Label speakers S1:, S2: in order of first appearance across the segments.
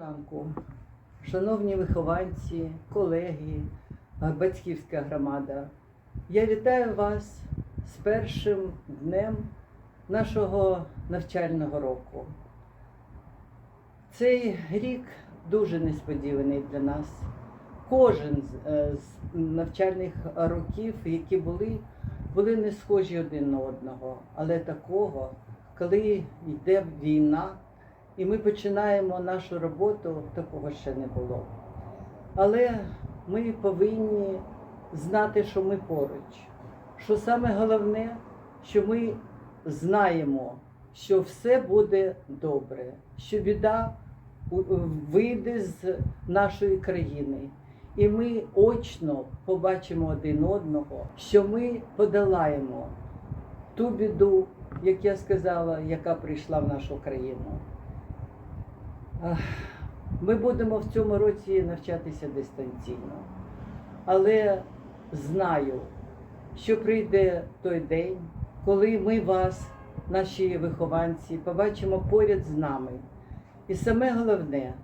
S1: ранку, шановні вихованці, колеги, е, батьківська громада. Я вітаю вас з першим днем нашого навчального року. Цей рік дуже несподіваний для нас. Кожен е, з навчальних років, які були, були не схожі один на одного, але такого, коли йде війна, і ми починаємо нашу роботу, такого ще не було. Але ми повинні знати, що ми поруч. Що саме головне, що ми знаємо, що все буде добре, що біда вийде з нашої країни. І ми очно побачимо один одного, що ми подолаємо ту біду, як я сказала, яка прийшла в нашу країну. Ми будемо в цьому році навчатися дистанційно. Але знаю, що прийде той день, коли ми вас, наші вихованці, побачимо поряд з нами. І саме головне,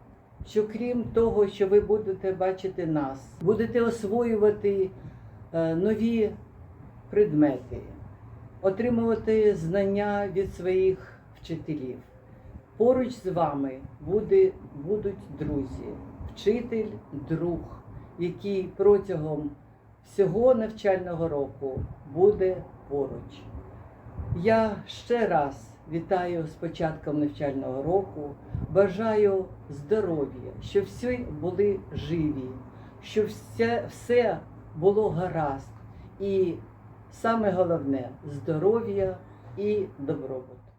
S1: що крім того, що ви будете бачити нас, будете освоювати е, нові предмети, отримувати знання від своїх вчителів. Поруч з вами буде, будуть друзі, вчитель, друг, який протягом всього навчального року буде поруч. Я ще раз вітаю з початком навчального року, бажаю здоров'я, щоб всі були живі, щоб все, все було гаразд. І саме головне здоров'я і добробут.